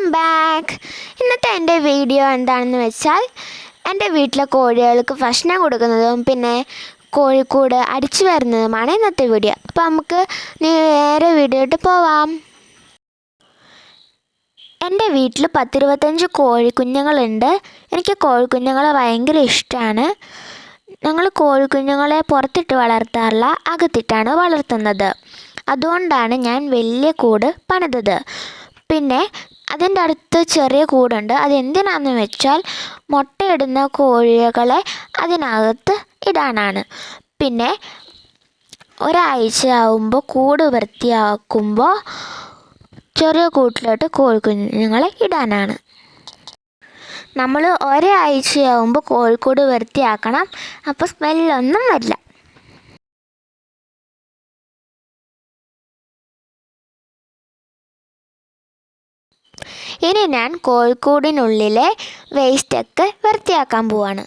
Welcome back. ഇന്നത്തെ എന്റെ video എന്താണെന്ന് വെച്ചാൽ എന്റെ വീട്ടിലെ കോഴികൾക്ക് ഭക്ഷണം കൊടുക്കുന്നതും പിന്നെ കോഴിക്കൂട് അടിച്ചു വരുന്നതുമാണ് ഇന്നത്തെ വീഡിയോ. അപ്പോൾ നമുക്ക് നേരെ വീഡിയോയിട്ട് പോവാം. എന്റെ വീട്ടിൽ പത്തിരുപത്തഞ്ച് കോഴിക്കുഞ്ഞുങ്ങളുണ്ട്. എനിക്ക് കോഴിക്കുഞ്ഞുങ്ങളെ ഭയങ്കര ഇഷ്ടമാണ്. ഞങ്ങൾ കോഴിക്കുഞ്ഞുങ്ങളെ പുറത്തിട്ട് വളർത്താറില്ല അകത്തിട്ടാണ് വളർത്തുന്നത്. അതുകൊണ്ടാണ് ഞാൻ വലിയ കൂട് പണിതത്. പിന്നെ അതിന്റെ അടുത്ത് ചെറിയ കൂടുണ്ട്. അതെന്തിനാണെന്ന് വെച്ചാൽ മുട്ടയിടുന്ന കോഴികളെ അതിനകത്ത് ഇടാനാണ്. പിന്നെ ഒരാഴ്ച ആവുമ്പോൾ കൂട് വൃത്തിയാക്കുമ്പോൾ ചെറിയ കൂട്ടിലോട്ട് കോഴിക്കുഞ്ഞുങ്ങളെ ഇടാനാണ്. നമ്മൾ ഒരാഴ്ചയാകുമ്പോൾ കോഴിക്കൂട് വൃത്തിയാക്കണം. അപ്പോൾ സ്മെല്ലൊന്നും വരില്ല. ഇനി ഞാൻ കോഴിക്കൂടിനുള്ളിലെ വേസ്റ്റൊക്കെ വൃത്തിയാക്കാൻ പോവാണ്.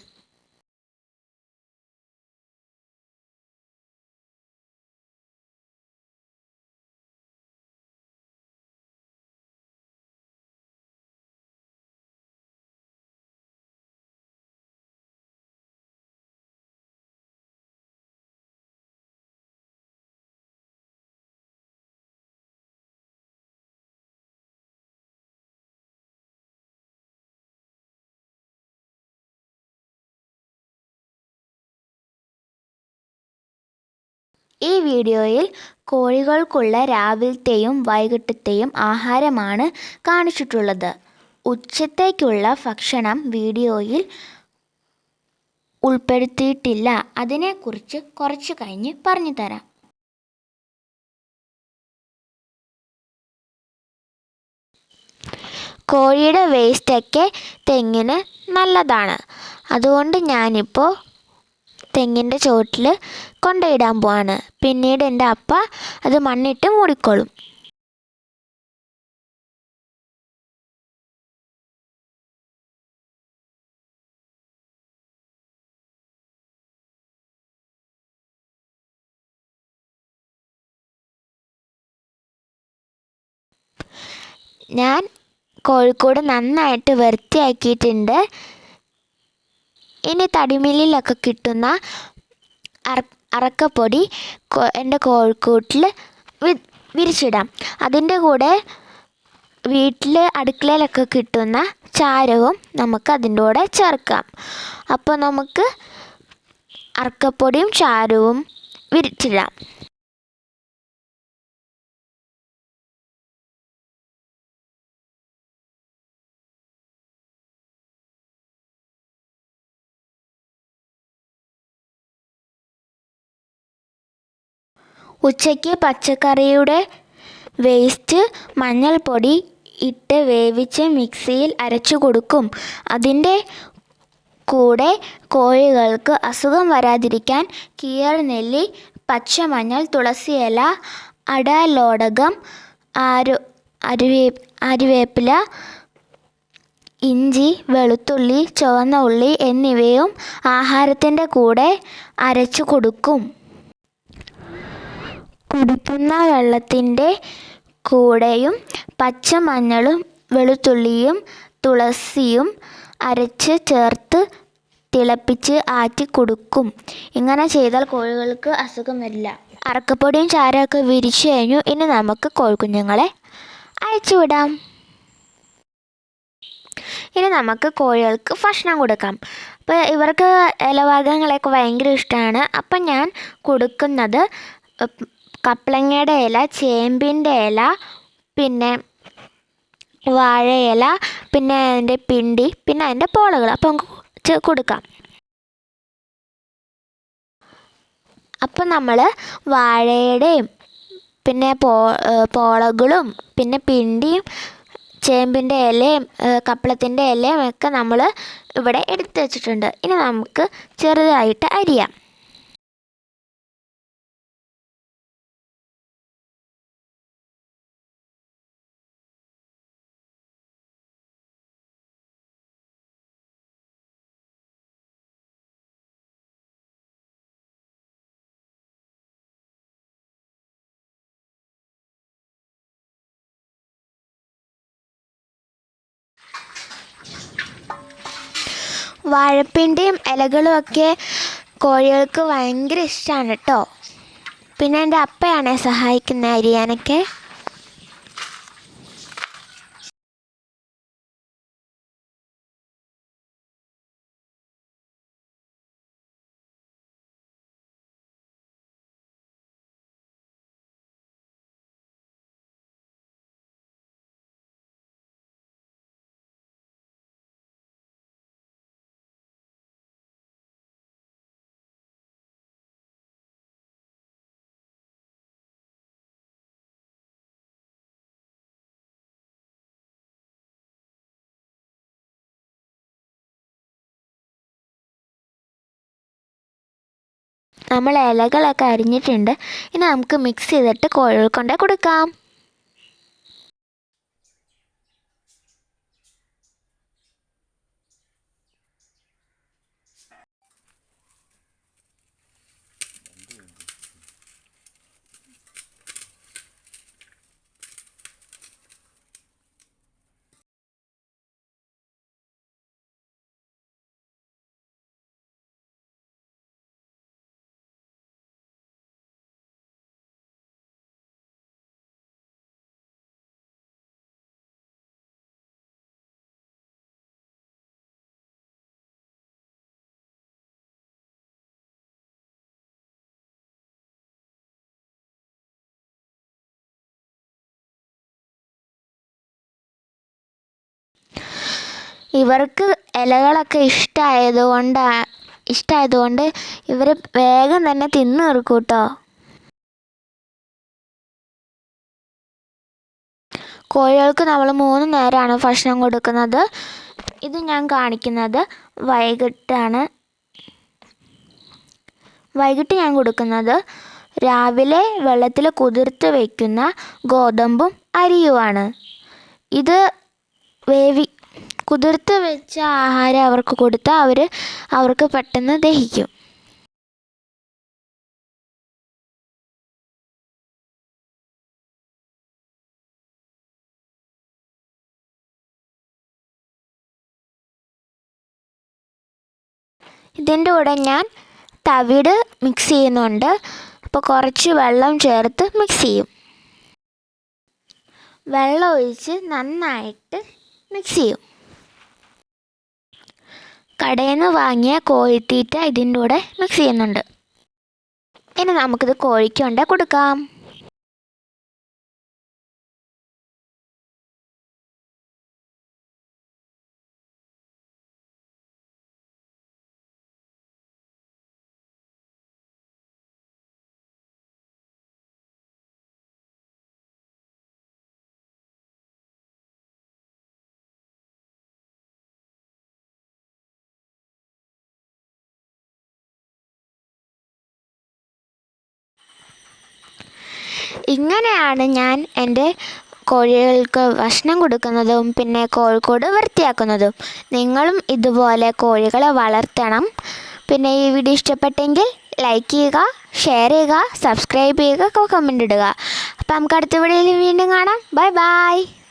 ഈ വീഡിയോയിൽ കോഴികൾക്കുള്ള രാവിലത്തെയും വൈകിട്ടത്തെയും ആഹാരമാണ് കാണിച്ചിട്ടുള്ളത്. ഉച്ചത്തേക്കുള്ള ഭക്ഷണം വീഡിയോയിൽ ഉൾപ്പെടുത്തിയിട്ടില്ല. അതിനെക്കുറിച്ച് കുറച്ച് കഴിഞ്ഞ് പറഞ്ഞു തരാം കോഴിയുടെ വേസ്റ്റൊക്കെ തെങ്ങിന് നല്ലതാണ്. അതുകൊണ്ട് ഞാനിപ്പോൾ തെങ്ങിന്റെ ചുവട്ടിൽ കൊണ്ടയിടാൻ പോവാണ്. പിന്നീട് എന്റെ അപ്പ അത് മണ്ണിട്ട് മൂടിക്കോളും. ഞാൻ കോഴിക്കോട് നന്നായിട്ട് വൃത്തിയാക്കിയിട്ടുണ്ട്. ഇനി തടിമില്ലിലൊക്കെ കിട്ടുന്ന അറ അറക്കപ്പൊടി എന്റെ കോഴിക്കൂട്ടിൽ വിരിച്ചിടാം. അതിന്റെ കൂടെ വീട്ടിൽ അടുക്കളയിലൊക്കെ കിട്ടുന്ന ചാരവും നമുക്ക് അതിന്റെ കൂടെ ചേർക്കാം. അപ്പോൾ നമുക്ക് അറക്കപ്പൊടിയും ചാരവും വിരിച്ചിടാം. ഉച്ചയ്ക്ക് പച്ചക്കറിയുടെ വേസ്റ്റ് മഞ്ഞൾപ്പൊടി ഇട്ട് വേവിച്ച് മിക്സിയിൽ അരച്ചു കൊടുക്കും. അതിന്റെ കൂടെ കോഴികൾക്ക് അസുഖം വരാതിരിക്കാൻ കീയർ നെല്ലി പച്ചമഞ്ഞൾ തുളസിയില അടലോടകം ആരു അരുവേ അരുവേപ്പില ഇഞ്ചി വെളുത്തുള്ളി ചുവന്ന ഉള്ളി എന്നിവയും ആഹാരത്തിന്റെ കൂടെ അരച്ചു കൊടുക്കും. കുടിക്കുന്ന വെള്ളത്തിന്റെ കൂടെയും പച്ചമഞ്ഞളും വെളുത്തുള്ളിയും തുളസിയും അരച്ച് ചേർത്ത് തിളപ്പിച്ച് ആറ്റി കൊടുക്കും. ഇങ്ങനെ ചെയ്താൽ കോഴികൾക്ക് അസുഖം വരില്ല അറക്കപ്പൊടിയും ചാരമൊക്കെ വിരിച്ചു കഴിഞ്ഞു. ഇനി നമുക്ക് കോഴിക്കുഞ്ഞുങ്ങളെ അയച്ചു വിടാം. ഇനി നമുക്ക് കോഴികൾക്ക് ഭക്ഷണം കൊടുക്കാം. അപ്പോൾ ഇവർക്ക് ഇലവർഗങ്ങളൊക്കെ ഭയങ്കര ഇഷ്ടമാണ്. അപ്പം ഞാൻ കൊടുക്കുന്നത് കപ്ലങ്ങയുടെ ഇല ചേമ്പിന്റെ ഇല പിന്നെ വാഴയില പിന്നെ അതിന്റെ പിണ്ടി പിന്നെ അതിന്റെ പോളകൾ. അപ്പോൾ നമുക്ക് കൊടുക്കാം. അപ്പം നമ്മൾ വാഴയുടെയും പിന്നെ പോളകളും പിന്നെ പിണ്ടിയും ചേമ്പിന്റെ ഇലയും കപ്പളത്തിന്റെ ഇലയും ഒക്കെ നമ്മൾ ഇവിടെ എടുത്തു വെച്ചിട്ടുണ്ട്. ഇനി നമുക്ക് ചെറുതായിട്ട് അരിയാം. വാഴപ്പിന്റെയും ഇലകളും ഒക്കെ കോഴികൾക്ക് ഭയങ്കര ഇഷ്ടമാണ് കേട്ടോ പിന്നെ എന്റെ അപ്പയാണ് സഹായിക്കുന്നത് അരിയാനൊക്കെ. നമ്മൾ ഇലകളൊക്കെ അരിഞ്ഞിട്ടുണ്ട്. ഇനി നമുക്ക് മിക്സ് ചെയ്തിട്ട് കോഴികൾ കൊണ്ടേ കൊടുക്കാം. ഇവർക്ക് ഇലകളൊക്കെ ഇഷ്ടമായതുകൊണ്ട് ഇഷ്ടമായതുകൊണ്ട് ഇവർ വേഗം തന്നെ തിന്നു തീർക്കും കേട്ടോ കോഴികൾക്ക് നമ്മൾ മൂന്ന് നേരമാണ് ഭക്ഷണം കൊടുക്കുന്നത്. ഇത് ഞാൻ കാണിക്കുന്നത് വൈകിട്ടാണ്. വൈകിട്ട് ഞാൻ കൊടുക്കുന്നത് രാവിലെ വെള്ളത്തിൽ കുതിർത്ത് വയ്ക്കുന്ന ഗോതമ്പും അരിയുമാണ്. ഇത് വേവി കുതിർത്ത് വെച്ച ആഹാരം അവർക്ക് കൊടുത്താൽ അവർ അവർക്ക് പെട്ടെന്ന് ദഹിക്കും. ഇതിന്റെ കൂടെ ഞാൻ തവിട് മിക്സ് ചെയ്യുന്നുണ്ട്. അപ്പോൾ കുറച്ച് വെള്ളം ചേർത്ത് മിക്സ് ചെയ്യും. വെള്ളം ഒഴിച്ച് നന്നായിട്ട് മിക്സ് ചെയ്യും. കടയിൽ നിന്ന് വാങ്ങിയ കോഴിത്തീറ്റ ഇതിന്റെ കൂടെ മിക്സ് ചെയ്യുന്നുണ്ട്. ഇനി നമുക്കിത് കോഴിക്ക് കൊണ്ട് കൊടുക്കാം. ഇങ്ങനെയാണ് ഞാൻ എന്റെ കോഴികൾക്ക് ഭക്ഷണം കൊടുക്കുന്നതും പിന്നെ കോഴിക്കോട് വൃത്തിയാക്കുന്നതും. നിങ്ങളും ഇതുപോലെ കോഴികളെ വളർത്തണം. പിന്നെ ഈ വീഡിയോ ഇഷ്ടപ്പെട്ടെങ്കിൽ ലൈക്ക് ചെയ്യുക ഷെയർ ചെയ്യുക സബ്സ്ക്രൈബ് ചെയ്യുക കമന്റ് ഇടുക. അപ്പം നമുക്ക് അടുത്ത വീഡിയോയിൽ വീണ്ടും കാണാം. Bye bye